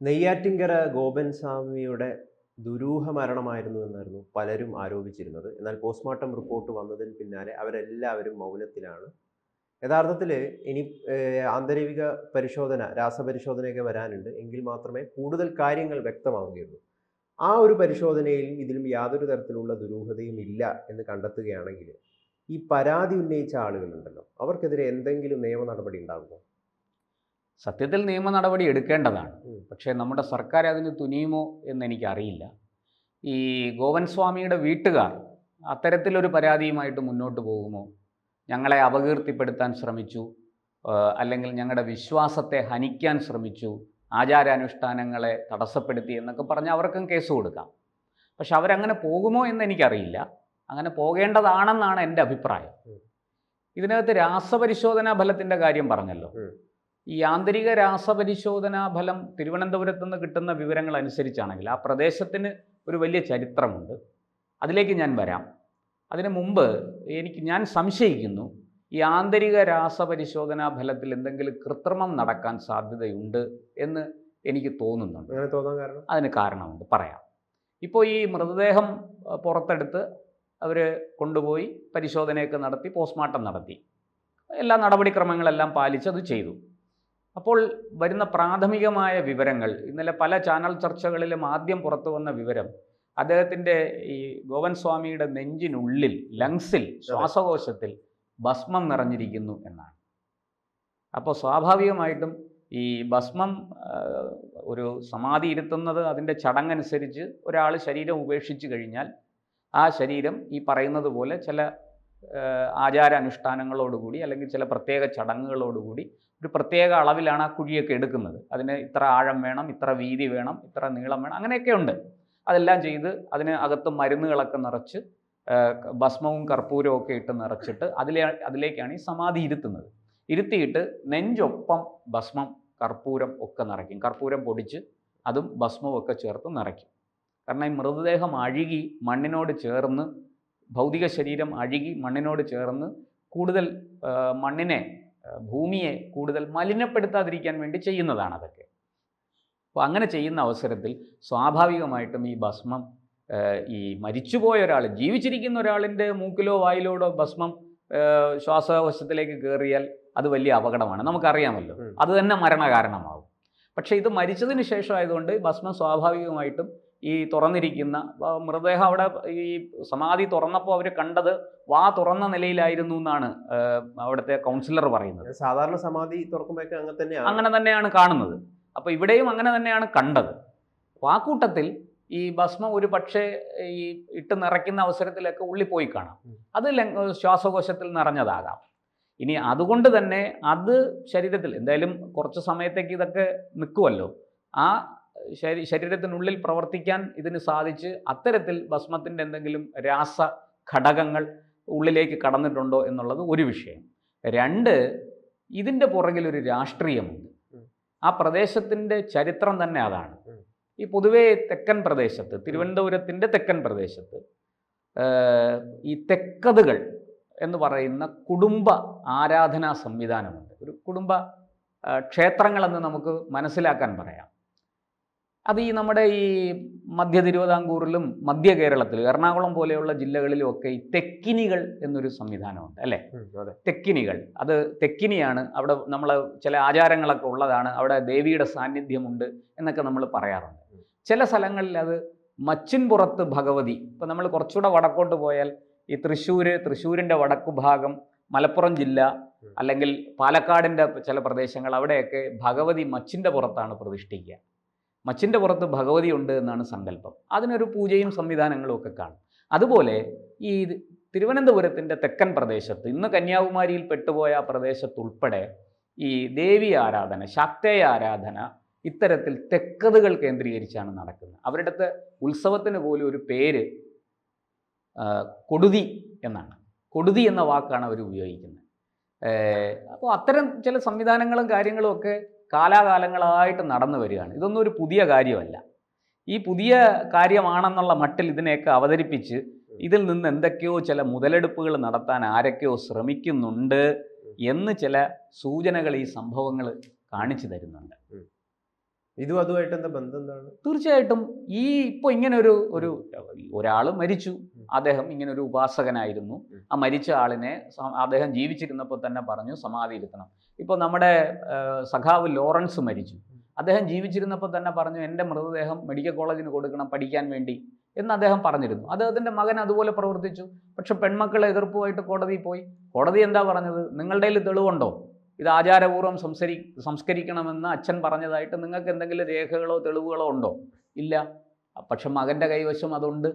നെയ്യാറ്റിങ്കര ഗോപൻ സ്വാമിയുടെ ദുരൂഹ മരണമായിരുന്നു എന്നായിരുന്നു പലരും ആരോപിച്ചിരുന്നത്. എന്നാൽ പോസ്റ്റ്മോർട്ടം റിപ്പോർട്ട് വന്നതിന് പിന്നാലെ അവരെല്ലാവരും മൗനത്തിലാണ്. യഥാർത്ഥത്തിൽ ഇനി ആന്തരിക പരിശോധന രാസപരിശോധനയൊക്കെ വരാനുണ്ട്. എങ്കിൽ മാത്രമേ കൂടുതൽ കാര്യങ്ങൾ വ്യക്തമാവുകയുള്ളൂ. ആ ഒരു പരിശോധനയിൽ ഇതിലും യാതൊരു തരത്തിലുള്ള ദുരൂഹതയും ഇല്ല എന്ന് കണ്ടെത്തുകയാണെങ്കിൽ ഈ പരാതി ഉന്നയിച്ച ആളുകളുണ്ടല്ലോ. അവർക്കെതിരെ എന്തെങ്കിലും നിയമ നടപടി ഉണ്ടാകുമോ? സത്യത്തിൽ നിയമ നടപടി എടുക്കേണ്ടതാണ്. പക്ഷേ നമ്മുടെ സർക്കാർ അതിന് തുനിയുമോ എന്ന് എനിക്കറിയില്ല. ഈ ഗോവൻ സ്വാമിയുടെ വീട്ടുകാർ അത്തരത്തിലൊരു പരാതിയുമായിട്ട് മുന്നോട്ട് പോകുമോ? ഞങ്ങളെ അപകീർത്തിപ്പെടുത്താൻ ശ്രമിച്ചു. അല്ലെങ്കിൽ ഞങ്ങളുടെ വിശ്വാസത്തെ ഹനിക്കാൻ ശ്രമിച്ചു. ആചാരാനുഷ്ഠാനങ്ങളെ തടസ്സപ്പെടുത്തി എന്നൊക്കെ പറഞ്ഞ് അവർക്കും കേസ് കൊടുക്കാം. പക്ഷെ അവരങ്ങനെ പോകുമോ എന്ന് എനിക്കറിയില്ല. അങ്ങനെ പോകേണ്ടതാണെന്നാണ് എന്റെ അഭിപ്രായം. ഇതിനകത്ത് രാസപരിശോധനാ ഫലത്തിന്റെ കാര്യം പറഞ്ഞല്ലോ. ഈ ആന്തരിക രാസപരിശോധനാ ഫലം തിരുവനന്തപുരത്ത് നിന്ന് കിട്ടുന്ന വിവരങ്ങൾ അനുസരിച്ചാണെങ്കിൽ ആ പ്രദേശത്തിന് ഒരു വലിയ ചരിത്രമുണ്ട്. അതിലേക്ക് ഞാൻ വരാം. അതിനു മുമ്പ് എനിക്ക് ഞാൻ സംശയിക്കുന്നു ഈ ആന്തരിക രാസപരിശോധനാ ഫലത്തിൽ എന്തെങ്കിലും കൃത്രിമം നടക്കാൻ സാധ്യതയുണ്ട് എന്ന് എനിക്ക് തോന്നുന്നുണ്ട്. അങ്ങനെ തോന്നാൻ കാരണം? അതിന് കാരണമുണ്ട്. പറയാം. ഇപ്പോൾ ഈ മൃതദേഹം പുറത്തെടുത്ത് അവർ കൊണ്ടുപോയി പരിശോധനയൊക്കെ നടത്തി പോസ്റ്റ്മോർട്ടം നടത്തി. എല്ലാ നടപടിക്രമങ്ങളെല്ലാം പാലിച്ച് അത് ചെയ്തു. അപ്പോൾ വരുന്ന പ്രാഥമികമായ വിവരങ്ങൾ ഇന്നലെ പല ചാനൽ ചർച്ചകളിലും ആദ്യം പുറത്തു വന്ന വിവരം അദ്ദേഹത്തിന്റെ ഈ ഗോവൻ സ്വാമിയുടെ നെഞ്ചിനുള്ളിൽ ലങ്സിൽ ശ്വാസകോശത്തിൽ ഭസ്മം നിറഞ്ഞിരിക്കുന്നു എന്നാണ്. അപ്പോൾ സ്വാഭാവികമായിട്ടും ഈ ഭസ്മം ഒരു സമാധി ഇരുത്തുന്നത് അതിന്റെ ചടങ്ങനുസരിച്ച് ഒരാൾ ശരീരം ഉപേക്ഷിച്ചു കഴിഞ്ഞാൽ ആ ശരീരം ഈ പറയുന്നത് പോലെ ചില ആചാരാനുഷ്ഠാനങ്ങളോടുകൂടി അല്ലെങ്കിൽ ചില പ്രത്യേക ചടങ്ങുകളോടുകൂടി ഒരു പ്രത്യേക അളവിലാണ് ആ കുഴിയൊക്കെ എടുക്കുന്നത്. അതിന് ഇത്ര ആഴം വേണം ഇത്ര വീതി വേണം ഇത്ര നീളം വേണം അങ്ങനെയൊക്കെ ഉണ്ട്. അതെല്ലാം ചെയ്ത് അതിന് അകത്ത് മരുന്നുകളൊക്കെ നിറച്ച് ഭസ്മവും കർപ്പൂരവും ഒക്കെ ഇട്ട് നിറച്ചിട്ട് അതിലെ അതിലേക്കാണ് ഈ സമാധി ഇരുത്തുന്നത്. ഇരുത്തിയിട്ട് നെഞ്ചൊപ്പം ഭസ്മം കർപ്പൂരം ഒക്കെ നിറയ്ക്കും. കർപ്പൂരം പൊടിച്ച് അതും ഭസ്മവും ഒക്കെ ചേർത്ത് നിറയ്ക്കും. കാരണം ഈ മൃതദേഹം അഴുകി മണ്ണിനോട് ചേർന്ന് ഭൗതിക ശരീരം അഴുകി മണ്ണിനോട് ചേർന്ന് കൂടുതൽ മണ്ണിനെ ഭൂമിയെ കൂടുതൽ മലിനപ്പെടുത്താതിരിക്കാൻ വേണ്ടി ചെയ്യുന്നതാണ് അതൊക്കെ അപ്പോൾ അങ്ങനെ ചെയ്യുന്ന അവസരത്തിൽ സ്വാഭാവികമായിട്ടും ഈ ഭസ്മം ഈ മരിച്ചുപോയ ഒരാൾ ജീവിച്ചിരിക്കുന്ന ഒരാളിന്റെ മൂക്കിലോ വായിലോടോ ഭസ്മം ശ്വാസകോശത്തിലേക്ക് കയറിയാൽ അത് വലിയ അപകടമാണ്. നമുക്കറിയാമല്ലോ. അത് തന്നെ മരണകാരണമാകും പക്ഷേ ഇത് മരിച്ചതിന് ശേഷം ആയതുകൊണ്ട് ഭസ്മം സ്വാഭാവികമായിട്ടും ഈ തുറന്നിരിക്കുന്ന മൃതദേഹം അവിടെ ഈ സമാധി തുറന്നപ്പോൾ അവർ കണ്ടത് വാ തുറന്ന നിലയിലായിരുന്നു എന്നാണ് അവിടുത്തെ കൗൺസിലർ പറയുന്നത്. സാധാരണ സമാധി തുറക്കുമ്പോഴൊക്കെ അങ്ങനെ തന്നെയാണ്. അങ്ങനെ തന്നെയാണ് കാണുന്നത്. അപ്പോൾ ഇവിടെയും അങ്ങനെ തന്നെയാണ് കണ്ടത്. അപ്പോൾ ആ കൂട്ടത്തിൽ ഈ ഭസ്മം ഒരു പക്ഷേ ഈ ഇട്ട് നിറയ്ക്കുന്ന അവസരത്തിലൊക്കെ ഉള്ളി പോയി കാണാം. അത് ശ്വാസകോശത്തിൽ നിറഞ്ഞതാകാം. ഇനി അതുകൊണ്ട് തന്നെ അത് ശരീരത്തിൽ എന്തായാലും കുറച്ച് സമയത്തേക്ക് ഇതൊക്കെ നിൽക്കുമല്ലോ ആ ശരീരത്തിനുള്ളിൽ പ്രവർത്തിക്കാൻ ഇതിന് സാധിച്ച് അത്തരത്തിൽ ഭസ്മത്തിന്റെ എന്തെങ്കിലും രാസ ഘടകങ്ങൾ ഉള്ളിലേക്ക് കടന്നിട്ടുണ്ടോ എന്നുള്ളത് ഒരു വിഷയം. രണ്ട് ഇതിന്റെ പുറകിൽ ഒരു രാഷ്ട്രീയമുണ്ട്. ആ പ്രദേശത്തിന്റെ ചരിത്രം തന്നെ അതാണ്. ഈ പൊതുവേ തെക്കൻ പ്രദേശത്ത് തിരുവനന്തപുരത്തിന്റെ തെക്കൻ പ്രദേശത്ത് ഈ തെക്കതുകൾ എന്ന് പറയുന്ന കുടുംബ ആരാധനാ സംവിധാനമുണ്ട്. ഒരു കുടുംബ ക്ഷേത്രങ്ങളെന്ന് നമുക്ക് മനസ്സിലാക്കാൻ പറയാം. അത് ഈ നമ്മുടെ ഈ മധ്യ തിരുവിതാംകൂറിലും മധ്യ കേരളത്തിൽ എറണാകുളം പോലെയുള്ള ജില്ലകളിലും ഒക്കെ ഈ തെക്കിനികൾ എന്നൊരു സംവിധാനമുണ്ട് അല്ലേ? തെക്കിനികൾ. അത് തെക്കിനിയാണ്. അവിടെ നമ്മൾ ചില ആചാരങ്ങളൊക്കെ ഉള്ളതാണ്. അവിടെ ദേവിയുടെ സാന്നിധ്യമുണ്ട് എന്നൊക്കെ നമ്മൾ പറയാറുണ്ട്. ചില സ്ഥലങ്ങളിൽ അത് മച്ചിൻപുറത്ത് ഭഗവതി. ഇപ്പം നമ്മൾ കുറച്ചുകൂടെ വടക്കോട്ട് പോയാൽ ഈ തൃശ്ശൂർ തൃശ്ശൂരിന്റെ വടക്കു ഭാഗം മലപ്പുറം ജില്ല അല്ലെങ്കിൽ പാലക്കാടിന്റെ ചില പ്രദേശങ്ങൾ അവിടെയൊക്കെ ഭഗവതി മച്ചിന്റെ പുറത്താണ് പ്രതിഷ്ഠിക്കുക. മച്ചിന്റെ പുറത്ത് ഭഗവതി ഉണ്ട് എന്നാണ് സങ്കല്പം. അതിനൊരു പൂജയും സംവിധാനങ്ങളും ഒക്കെ കാണും. അതുപോലെ ഈ തിരുവനന്തപുരത്തിന്റെ തെക്കൻ പ്രദേശത്ത് ഇന്ന് കന്യാകുമാരിയിൽ പെട്ടുപോയ ആ പ്രദേശത്തുൾപ്പെടെ ഈ ദേവി ആരാധന ശാക്തേയ ആരാധന ഇത്തരത്തിൽ തെക്കതുകൾ കേന്ദ്രീകരിച്ചാണ് നടക്കുന്നത്. അവരുടെ ഉത്സവത്തിന് പോലും ഒരു പേര് കൊടുതി എന്നാണ്. കൊടുതി എന്ന വാക്കാണ് അവർ ഉപയോഗിക്കുന്നത്. അപ്പോൾ അത്തരം ചില സംവിധാനങ്ങളും കാര്യങ്ങളും ഒക്കെ കാലാകാലങ്ങളായിട്ട് നടന്നു വരികയാണ്. ഇതൊന്നും ഒരു പുതിയ കാര്യമല്ല. ഈ പുതിയ കാര്യമാണെന്നുള്ള മട്ടിൽ ഇതിനെയൊക്കെ അവതരിപ്പിച്ച് ഇതിൽ നിന്ന് എന്തൊക്കെയോ ചില മുതലെടുപ്പുകൾ നടത്താൻ ആരൊക്കെയോ ശ്രമിക്കുന്നുണ്ട് എന്ന് ചില സൂചനകൾ ഈ സംഭവങ്ങൾ കാണിച്ചു തരുന്നുണ്ട്. ഇതും അതുമായിട്ട് എന്താ ബന്ധം എന്താണ്? തീർച്ചയായിട്ടും ഈ ഇപ്പോൾ ഇങ്ങനെ ഒരു ഒരു ഒരാൾ മരിച്ചു. അദ്ദേഹം ഇങ്ങനെ ഒരു ഉപാസകനായിരുന്നു ആ മരിച്ച ആളിനെ അദ്ദേഹം ജീവിച്ചിരുന്നപ്പോൾ തന്നെ പറഞ്ഞു സമാധി ഇരുത്തണം. ഇപ്പോൾ നമ്മുടെ സഖാവ് ലോറൻസ് മരിച്ചു. അദ്ദേഹം ജീവിച്ചിരുന്നപ്പോൾ തന്നെ പറഞ്ഞു എന്റെ മൃതദേഹം മെഡിക്കൽ കോളേജിന് കൊടുക്കണം പഠിക്കാൻ വേണ്ടി എന്ന് അദ്ദേഹം പറഞ്ഞിരുന്നു. അദ്ദേഹത്തിന്റെ മകൻ അതുപോലെ പ്രവർത്തിച്ചു. പക്ഷെ പെൺമക്കളെ എതിർപ്പുമായിട്ട് കോടതിയിൽ പോയി. കോടതി എന്താ പറഞ്ഞത്? നിങ്ങളുടെ കയ്യിൽ തെളിവുണ്ടോ? ഇത് ആചാരപൂർവം സംസരി സംസ്കരിക്കണമെന്ന് അച്ഛൻ പറഞ്ഞതായിട്ട് നിങ്ങൾക്ക് എന്തെങ്കിലും രേഖകളോ തെളിവുകളോ ഉണ്ടോ? ഇല്ല. പക്ഷെ മകന്റെ കൈവശം അതുണ്ട്.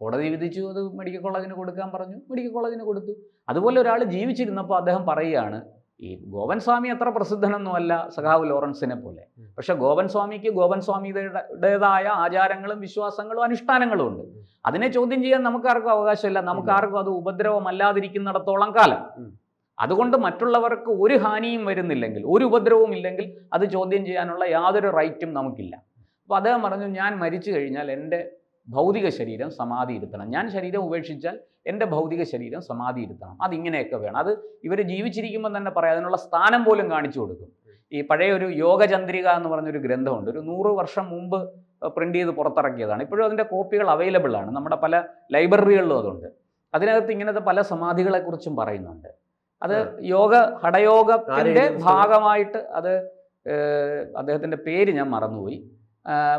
കോടതി വിധിച്ചു അത് മെഡിക്കൽ കോളേജിന് കൊടുക്കാൻ പറഞ്ഞു മെഡിക്കൽ കോളേജിന് കൊടുത്തു. അതുപോലെ ഒരാൾ ജീവിച്ചിരുന്നപ്പോൾ അദ്ദേഹം പറയുകയാണ് ഈ ഗോപൻ സ്വാമി അത്ര പ്രസിദ്ധനൊന്നുമല്ല സഖാവ് ലോറൻസിനെ പോലെ. പക്ഷെ ഗോപൻ സ്വാമിക്ക് ഗോപൻ സ്വാമിയുടേതായ ആചാരങ്ങളും വിശ്വാസങ്ങളും അനുഷ്ഠാനങ്ങളും ഉണ്ട്. അതിനെ ചോദ്യം ചെയ്യാൻ നമുക്കാർക്കും അവകാശമില്ല. നമുക്കാർക്കും അത് ഉപദ്രവമല്ലാതിരിക്കുന്നിടത്തോളം കാലം. അതുകൊണ്ട് മറ്റുള്ളവർക്ക് ഒരു ഹാനിയും വരുന്നില്ലെങ്കിൽ ഒരു ഉപദ്രവവും ഇല്ലെങ്കിൽ അത് ചോദ്യം ചെയ്യാനുള്ള യാതൊരു റൈറ്റും നമുക്കില്ല. അപ്പോൾ അദ്ദേഹം പറഞ്ഞു ഞാൻ മരിച്ചു കഴിഞ്ഞാൽ എന്റെ ഭൗതിക ശരീരം സമാധി ഇരുത്തണം. ഞാൻ ശരീരം ഉപേക്ഷിച്ചാൽ എന്റെ ഭൗതിക ശരീരം സമാധി ഇരുത്തണം. അതിങ്ങനെയൊക്കെ വേണം. അത് ഇവർ ജീവിച്ചിരിക്കുമ്പോൾ തന്നെ പറയാം. അതിനുള്ള സ്ഥാനം പോലും കാണിച്ചു കൊടുക്കും. ഈ പഴയ ഒരു യോഗചന്ദ്രിക എന്ന് പറഞ്ഞൊരു ഗ്രന്ഥമുണ്ട്. ഒരു നൂറ് വർഷം മുമ്പ് പ്രിന്റ് ചെയ്ത് പുറത്തിറക്കിയതാണ്. ഇപ്പോഴും അതിന്റെ കോപ്പികൾ അവൈലബിൾ ആണ്. നമ്മുടെ പല ലൈബ്രറികളിലും അതുണ്ട്. അതിനകത്ത് ഇങ്ങനത്തെ പല സമാധികളെക്കുറിച്ചും പറയുന്നുണ്ട്. അത് യോഗ ഹടയോഗത്തിന്റെ ഭാഗമായിട്ട് അത് അദ്ദേഹത്തിന്റെ അദ്ദേഹത്തിന്റെ പേര് ഞാൻ മറന്നുപോയി.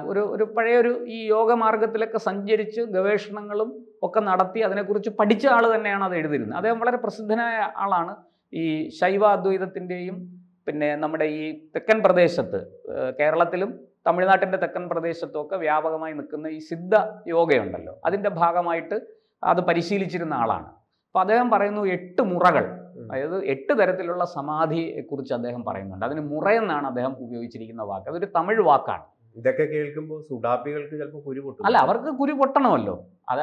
ഒരു ഒരു പഴയൊരു ഈ യോഗമാർഗത്തിലൊക്കെ സഞ്ചരിച്ച് ഗവേഷണങ്ങളും ഒക്കെ നടത്തി അതിനെക്കുറിച്ച് പഠിച്ച ആൾ തന്നെയാണ് അത് എഴുതിയിരുന്നത്. അദ്ദേഹം വളരെ പ്രസിദ്ധനായ ആളാണ്. ഈ ശൈവാദ്വൈതത്തിന്റെയും പിന്നെ നമ്മുടെ ഈ തെക്കൻ പ്രദേശത്ത് കേരളത്തിലും തമിഴ്നാട്ടിന്റെ തെക്കൻ പ്രദേശത്തും ഒക്കെ വ്യാപകമായി നിൽക്കുന്ന ഈ സിദ്ധ യോഗയുണ്ടല്ലോ. അതിന്റെ ഭാഗമായിട്ട് അത് പരിശീലിച്ചിരുന്ന ആളാണ്. അപ്പോൾ അദ്ദേഹം പറയുന്നു എട്ട് മുറകൾ അതായത് എട്ട് തരത്തിലുള്ള സമാധിയെക്കുറിച്ച് അദ്ദേഹം പറയുന്നുണ്ട്. അതിന് മുറയെന്നാണ് അദ്ദേഹം ഉപയോഗിച്ചിരിക്കുന്ന വാക്ക്. അതൊരു തമിഴ് വാക്കാണ്. ഇതൊക്കെ കേൾക്കുമ്പോൾ സുഡാപ്പികൾക്ക് ചിലപ്പോൾ കുരു പൊട്ടും. അല്ല അവർക്ക് കുരു പൊട്ടണമല്ലോ. അത്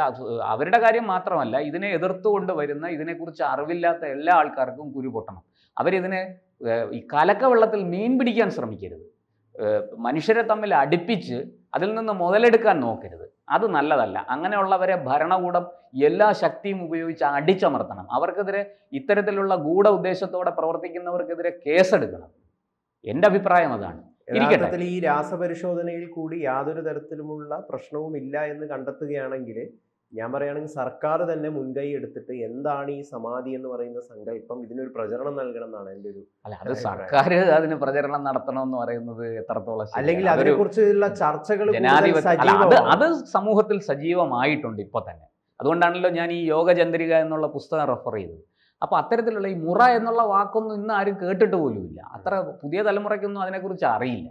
അവരുടെ കാര്യം മാത്രമല്ല ഇതിനെ എതിർത്തുകൊണ്ട് വരുന്ന ഇതിനെക്കുറിച്ച് അറിവില്ലാത്ത എല്ലാ ആൾക്കാർക്കും കുരു പൊട്ടണം. അവരിതിനെ ഈ കലക്ക വെള്ളത്തിൽ മീൻ പിടിക്കാൻ ശ്രമിക്കരുത്. മനുഷ്യരെ തമ്മിൽ അടുപ്പിച്ച് അതിൽ നിന്ന് മുതലെടുക്കാൻ നോക്കരുത്. അത് നല്ലതല്ല. അങ്ങനെയുള്ളവരെ ഭരണകൂടം എല്ലാ ശക്തിയും ഉപയോഗിച്ച് അടിച്ചമർത്തണം. അവർക്കെതിരെ ഇത്തരത്തിലുള്ള ഗൂഢ ഉദ്ദേശത്തോടെ പ്രവർത്തിക്കുന്നവർക്കെതിരെ കേസെടുക്കണം. എന്റെ അഭിപ്രായം അതാണ്. യഥാർത്ഥത്തിൽ ഈ രാസപരിശോധനയിൽ കൂടി യാതൊരു തരത്തിലുമുള്ള പ്രശ്നവും ഇല്ല എന്ന് കണ്ടെത്തുകയാണെങ്കിൽ ഞാൻ പറയുകയാണെങ്കിൽ സർക്കാർ തന്നെ മുൻകൈ എടുത്തിട്ട് എന്താണ് ഈ സമാധി എന്ന് പറയുന്ന സങ്കല്പം ഇതിനൊരു പ്രചരണം നൽകണം എന്നാണ് എന്റെ ഒരു അല്ല അത് സർക്കാർ അതിന് പ്രചരണം നടത്തണം എന്ന് പറയുന്നത് എത്രത്തോളം? അല്ലെങ്കിൽ അതിനെ അതിനെക്കുറിച്ചുള്ള ചർച്ചകൾ അത് അത് സമൂഹത്തിൽ സജീവമായിട്ടുണ്ട് ഇപ്പൊ തന്നെ. അതുകൊണ്ടാണല്ലോ ഞാൻ ഈ യോഗചന്ദ്രിക എന്നുള്ള പുസ്തകം റെഫർ ചെയ്തത്. അപ്പോൾ അത്തരത്തിലുള്ള ഈ മുറ എന്നുള്ള വാക്കൊന്നും ഇന്ന് ആരും കേട്ടിട്ട് പോലുമില്ല. അത്ര പുതിയ തലമുറയ്ക്കൊന്നും അതിനെക്കുറിച്ച് അറിയില്ല.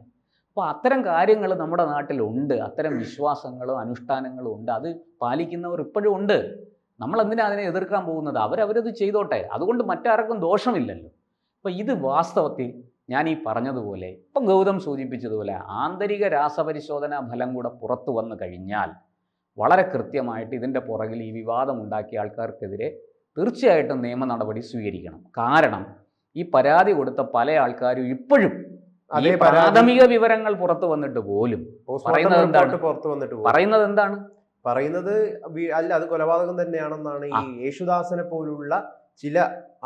അപ്പോൾ അത്തരം കാര്യങ്ങൾ നമ്മുടെ നാട്ടിലുണ്ട്. അത്തരം വിശ്വാസങ്ങളും അനുഷ്ഠാനങ്ങളും ഉണ്ട്. അത് പാലിക്കുന്നവർ ഇപ്പോഴും ഉണ്ട്. നമ്മൾ എന്തിനാ അതിനെ എതിർക്കാൻ പോകുന്നത്? അവരവരത് ചെയ്തോട്ടെ. അതുകൊണ്ട് മറ്റാർക്കും ദോഷമില്ലല്ലോ. അപ്പോൾ ഇത് വാസ്തവത്തിൽ ഞാൻ ഈ പറഞ്ഞതുപോലെ ഇപ്പം ഗൗതം സൂചിപ്പിച്ചതുപോലെ ആന്തരിക രാസപരിശോധനാ ഫലം കൂടെ പുറത്തു വന്നു കഴിഞ്ഞാൽ വളരെ കൃത്യമായിട്ട് ഇതിന്റെ പുറകിൽ ഈ വിവാദം ഉണ്ടാക്കിയ ആൾക്കാർക്കെതിരെ തീർച്ചയായിട്ടും നിയമ നടപടി സ്വീകരിക്കണം കാരണം ഈ പരാതി കൊടുത്ത പല ആൾക്കാരും ഇപ്പോഴും അതേ പ്രാഥമിക വിവരങ്ങൾ പുറത്തു വന്നിട്ട് പോലും പറയുന്നത് എന്താണ്? പുറത്തു വന്നിട്ട് പറയുന്നത് എന്താണ് പറയുന്നത് അല്ല അത് കൊലപാതകം തന്നെയാണെന്നാണ്. ഈ യേശുദാസനെ പോലുള്ള ചില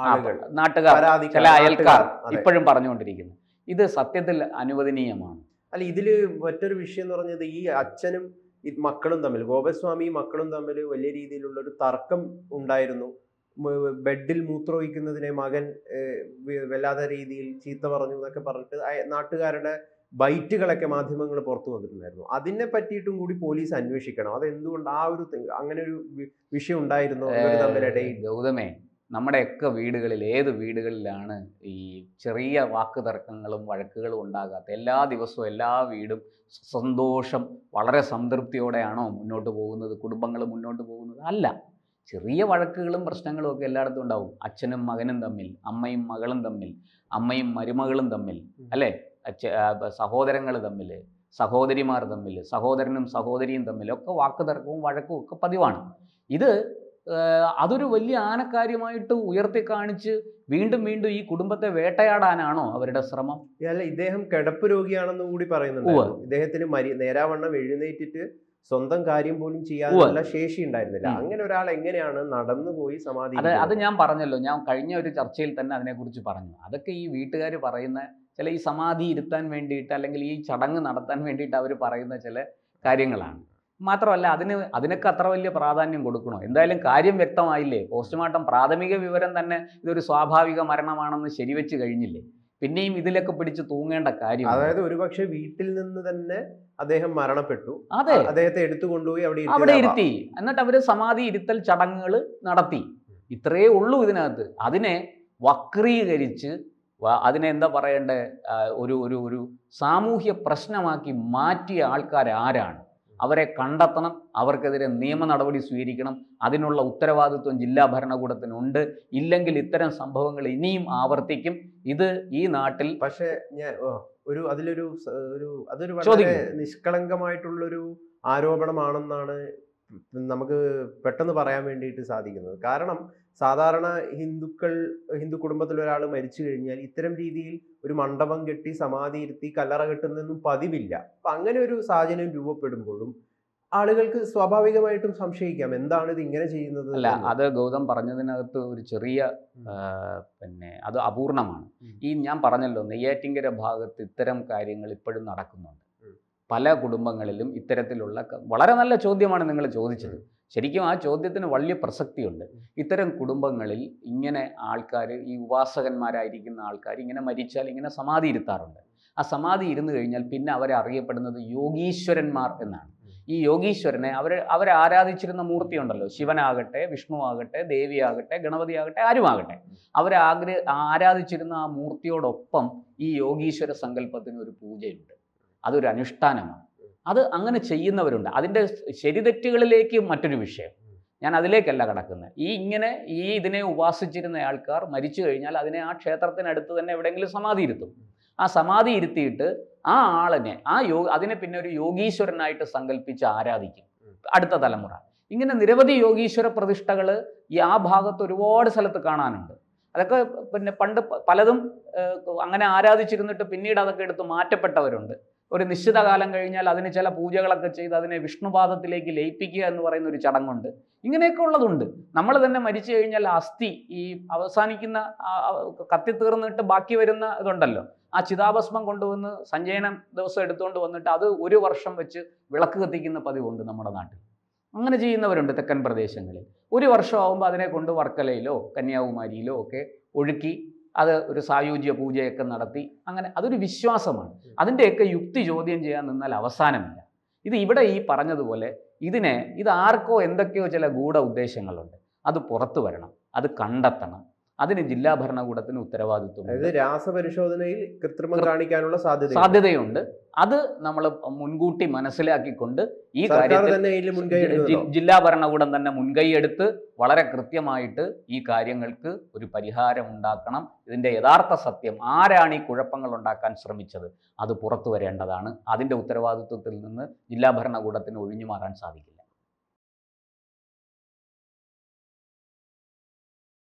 ആളുകൾ നാട്ടുകാർ ചില അയൽക്കാർ. ഇപ്പോഴും പറഞ്ഞുകൊണ്ടിരിക്കുന്നു ഇത് സത്യത്തിൽ അനുവദനീയമാണ് അല്ല ഇതിൽ മറ്റൊരു വിഷയം എന്ന് പറഞ്ഞത് ഈ അച്ഛനും മക്കളും തമ്മിൽ ഗോപസ്വാമി മക്കളും തമ്മിൽ വലിയ രീതിയിലുള്ള ഒരു തർക്കം ഉണ്ടായിരുന്നു ബെഡിൽ മൂത്രമൊഴിക്കുന്നതിനെ മകൻ വല്ലാത്ത രീതിയിൽ ചീത്ത പറഞ്ഞു എന്നൊക്കെ പറഞ്ഞിട്ട് നാട്ടുകാരുടെ ബൈറ്റുകളൊക്കെ മാധ്യമങ്ങൾ പുറത്തു വന്നിട്ടുണ്ടായിരുന്നു. അതിനെ പറ്റിയിട്ടും കൂടി പോലീസ് അന്വേഷിക്കണം. അതെന്തുകൊണ്ട് ആ ഒരു അങ്ങനെ ഒരു വിഷയം ഉണ്ടായിരുന്നു തമ്മിലിടയിൽ ഗൗതമേ നമ്മുടെയൊക്കെ വീടുകളിൽ ഏത് വീടുകളിലാണ് ഈ ചെറിയ വാക്ക് തർക്കങ്ങളും വഴക്കുകളും ഉണ്ടാകാത്ത എല്ലാ ദിവസവും എല്ലാ വീടും സന്തോഷം വളരെ സംതൃപ്തിയോടെയാണോ മുന്നോട്ട് പോകുന്നത്? കുടുംബങ്ങൾ മുന്നോട്ട് പോകുന്നത്? അല്ല. ചെറിയ വഴക്കുകളും പ്രശ്നങ്ങളും ഒക്കെ എല്ലായിടത്തും ഉണ്ടാവും. അച്ഛനും മകനും തമ്മിൽ അമ്മയും മകളും തമ്മിൽ അമ്മയും മരുമകളും തമ്മിൽ അല്ലേ? സഹോദരങ്ങൾ തമ്മിൽ സഹോദരിമാർ തമ്മിൽ സഹോദരനും സഹോദരിയും തമ്മിൽ ഒക്കെ വാക്കുതർക്കവും വഴക്കും ഒക്കെ പതിവാണ്. ഇത് അതൊരു വലിയ ആനക്കാര്യമായിട്ട് ഉയർത്തി കാണിച്ച് വീണ്ടും വീണ്ടും ഈ കുടുംബത്തെ വേട്ടയാടാനാണോ അവരുടെ ശ്രമം? അല്ല ഇദ്ദേഹം കിടപ്പ് രോഗിയാണെന്ന് കൂടി പറയുന്നുണ്ട് ഇദ്ദേഹത്തിന് മരി നേരാവണ്ണം എഴുന്നേറ്റിട്ട് സ്വന്തം കാര്യം പോലും ചെയ്യാനുള്ള ശേഷി ഉണ്ടായിരുന്നില്ല. അങ്ങനെ ഒരാൾ എങ്ങനെയാണ് നടന്നു പോയി സമാധി അത് അത് ഞാൻ പറഞ്ഞല്ലോ. ഞാൻ കഴിഞ്ഞ ഒരു ചർച്ചയിൽ തന്നെ അതിനെക്കുറിച്ച് പറഞ്ഞു. അതൊക്കെ ഈ വീട്ടുകാർ പറയുന്ന ചില ഈ സമാധി ഇരുത്താൻ വേണ്ടിയിട്ട് അല്ലെങ്കിൽ ഈ ചടങ്ങ് നടത്താൻ വേണ്ടിയിട്ട് അവർ പറയുന്ന ചില കാര്യങ്ങളാണ്. മാത്രമല്ല അതിന് അതിനൊക്കെ അത്ര വലിയ പ്രാധാന്യം കൊടുക്കണോ? എന്തായാലും കാര്യം വ്യക്തമായില്ലേ? പോസ്റ്റ്മോർട്ടം പ്രാഥമിക വിവരം തന്നെ ഇതൊരു സ്വാഭാവിക മരണമാണെന്ന് ശരിവെച്ച് കഴിഞ്ഞില്ലേ? പിന്നെയും ഇതിലൊക്കെ പിടിച്ച് തൂങ്ങേണ്ട കാര്യം അതായത് ഒരുപക്ഷെ വീട്ടിൽ നിന്ന് തന്നെ അദ്ദേഹം മരണപ്പെട്ടു. അതെ. അദ്ദേഹത്തെ എടുത്തു കൊണ്ടുപോയി അവിടെ അവിടെ. ഇരുത്തി. എന്നിട്ട് അവർ സമാധി ഇരുത്തൽ ചടങ്ങുകൾ നടത്തി. ഇത്രയേ ഉള്ളൂ ഇതിനകത്ത്. അതിനെ വക്രീകരിച്ച് അതിനെ എന്താ പറയേണ്ടത് ഒരു ഒരു ഒരു സാമൂഹ്യ പ്രശ്നമാക്കി മാറ്റിയ ആൾക്കാർ ആരാണ് അവരെ കണ്ടെത്തണം അവർക്കെതിരെ നിയമ നടപടി സ്വീകരിക്കണം അതിനുള്ള ഉത്തരവാദിത്വം ജില്ലാ ഭരണകൂടത്തിനുണ്ട്. ഇല്ലെങ്കിൽ ഇത്തരം സംഭവങ്ങൾ ഇനിയും ആവർത്തിക്കും. ഇത് ഈ നാട്ടിൽ പക്ഷേ ഞാൻ ഒരു അതിലൊരു ഒരു അതൊരു വളരെ. നിഷ്കളങ്കമായിട്ടുള്ളൊരു ആരോപണമാണെന്നാണ് നമുക്ക് പെട്ടെന്ന് പറയാൻ വേണ്ടിയിട്ട് സാധിക്കുന്നത്. കാരണം സാധാരണ ഹിന്ദുക്കൾ ഹിന്ദു കുടുംബത്തിൽ ഒരാൾ മരിച്ചു കഴിഞ്ഞാൽ ഇത്തരം രീതിയിൽ ഒരു മണ്ഡപം കെട്ടി സമാധി ഇരുത്തി കല്ലറ കെട്ടുന്നൊന്നും പതിവില്ല. അപ്പൊ അങ്ങനെ ഒരു സാഹചര്യം രൂപപ്പെടുമ്പോഴും ആളുകൾക്ക് സ്വാഭാവികമായിട്ടും സംശയിക്കാം എന്താണ് ഇത് ഇങ്ങനെ ചെയ്യുന്നത് അല്ല അത് ഗൗതം പറഞ്ഞതിനകത്ത് ഒരു ചെറിയ പിന്നെ അത് അപൂർണമാണ്. ഈ ഞാൻ പറഞ്ഞല്ലോ നെയ്യാറ്റിങ്കര ഭാഗത്ത് ഇത്തരം കാര്യങ്ങൾ ഇപ്പോഴും നടക്കുന്നുണ്ട്. പല കുടുംബങ്ങളിലും ഇത്തരത്തിലുള്ള വളരെ നല്ല ചോദ്യമാണ് നിങ്ങൾ ചോദിച്ചത്. ശരിക്കും ആ ചോദ്യത്തിന് വലിയ പ്രസക്തിയുണ്ട്. ഇത്തരം കുടുംബങ്ങളിൽ ഇങ്ങനെ ആൾക്കാർ ഈ ഉപാസകന്മാരായിരിക്കുന്ന ആൾക്കാർ ഇങ്ങനെ മരിച്ചാൽ ഇങ്ങനെ സമാധി ഇരുത്താറുണ്ട്. ആ സമാധി ഇരുന്നു കഴിഞ്ഞാൽ പിന്നെ അവരെ അറിയപ്പെടുന്നത് യോഗീശ്വരന്മാർ എന്നാണ്. ഈ യോഗീശ്വരനെ അവർ അവരെ ആരാധിച്ചിരുന്ന മൂർത്തി ഉണ്ടല്ലോ. ശിവനാകട്ടെ വിഷ്ണു ആകട്ടെ ദേവിയാകട്ടെ ഗണപതിയാകട്ടെ ആരുമാകട്ടെ. അവരെ ആഗ്ര ആരാധിച്ചിരുന്ന ആ മൂർത്തിയോടൊപ്പം ഈ യോഗീശ്വര സങ്കല്പത്തിന് ഒരു പൂജയുണ്ട്. അതൊരു അനുഷ്ഠാനമാണ്. അത് അങ്ങനെ ചെയ്യുന്നവരുണ്ട്. അതിന്റെ ശരിതെറ്റുകളിലേക്ക് മറ്റൊരു വിഷയം. ഞാൻ അതിലേക്കല്ല കടക്കുന്നത്. ഈ ഇങ്ങനെ ഈ ഇതിനെ ഉപാസിച്ചിരുന്ന ആൾക്കാർ മരിച്ചു കഴിഞ്ഞാൽ അതിനെ ആ ക്ഷേത്രത്തിനടുത്ത് തന്നെ എവിടെയെങ്കിലും സമാധി ഇരുത്തും. ആ സമാധി ഇരുത്തിയിട്ട് ആ ആളിനെ ആ യോ അതിനെ പിന്നെ ഒരു യോഗീശ്വരനായിട്ട് സങ്കല്പിച്ച് ആരാധിക്കും. അടുത്ത തലമുറ. ഇങ്ങനെ നിരവധി യോഗീശ്വര പ്രതിഷ്ഠകൾ ഈ ആ ഭാഗത്ത് ഒരുപാട് സ്ഥലത്ത് കാണാനുണ്ട്. അതൊക്കെ പിന്നെ പണ്ട് പലതും അങ്ങനെ ആരാധിച്ചിരുന്നിട്ട് പിന്നീട് അതൊക്കെ എടുത്ത് മാറ്റപ്പെട്ടവരുണ്ട്. ഒരു നിശ്ചിത കാലം കഴിഞ്ഞാൽ അതിന് ചില പൂജകളൊക്കെ ചെയ്ത് അതിനെ വിഷ്ണുപാദത്തിലേക്ക് ലയിപ്പിക്കുക എന്ന് പറയുന്ന ഒരു ചടങ്ങുണ്ട്. ഇങ്ങനെയൊക്കെ ഉള്ളതുണ്ട്. നമ്മൾ തന്നെ മരിച്ചു കഴിഞ്ഞാൽ അസ്ഥി ഈ അവസാനിക്കുന്ന കത്തിത്തീർന്നിട്ട് ബാക്കി വരുന്ന ഇതുണ്ടല്ലോ. ആ ചിതാഭസ്മം കൊണ്ടുവന്ന് സഞ്ചയനം ദിവസം എടുത്തുകൊണ്ട് വന്നിട്ട് അത് ഒരു വർഷം വെച്ച് വിളക്ക് കത്തിക്കുന്ന പതിവുണ്ട് നമ്മുടെ നാട്ടിൽ. അങ്ങനെ ചെയ്യുന്നവരുണ്ട് തെക്കൻ പ്രദേശങ്ങളിൽ. ഒരു വർഷമാകുമ്പോൾ അതിനെ കൊണ്ട് വർക്കലയിലോ കന്യാകുമാരിയിലോ ഒക്കെ ഒഴുക്കി അത് ഒരു സായുജ്യ പൂജയൊക്കെ നടത്തി. അങ്ങനെ അതൊരു വിശ്വാസമാണ്. അതിന്റെയൊക്കെ യുക്തി ചോദ്യം ചെയ്യാൻ നിന്നാൽ അവസാനമില്ല. ഇത് ഇവിടെ ഈ പറഞ്ഞതുപോലെ ഇതിനെ ഇത് ആർക്കോ എന്തൊക്കെയോ ചില ഗൂഢ ഉദ്ദേശങ്ങളുണ്ട്. അത് പുറത്തു വരണം. അത് കണ്ടെത്തണം. അതിന് ജില്ലാ ഭരണകൂടത്തിന് ഉത്തരവാദിത്വം അതായത് രാസപരിശോധനയിൽ കൃത്രിമം കാണിക്കാനുള്ള സാധ്യത സാധ്യതയുണ്ട്. അത് നമ്മൾ മുൻകൂട്ടി മനസ്സിലാക്കിക്കൊണ്ട് ഈ കാര്യത്തിൽ ജില്ലാ ഭരണകൂടം തന്നെ മുൻകൈയെടുത്ത് വളരെ കൃത്യമായിട്ട് ഈ കാര്യങ്ങൾക്ക് ഒരു പരിഹാരം ഉണ്ടാക്കണം. ഇതിന്റെ യഥാർത്ഥ സത്യം ആരാണ് ഈ കുഴപ്പങ്ങൾ ഉണ്ടാക്കാൻ ശ്രമിച്ചത്? അത് പുറത്തു വരേണ്ടതാണ്. അതിന്റെ ഉത്തരവാദിത്വത്തിൽ നിന്ന് ജില്ലാ ഭരണകൂടത്തിന് ഒഴിഞ്ഞു മാറാൻ സാധിക്കില്ല.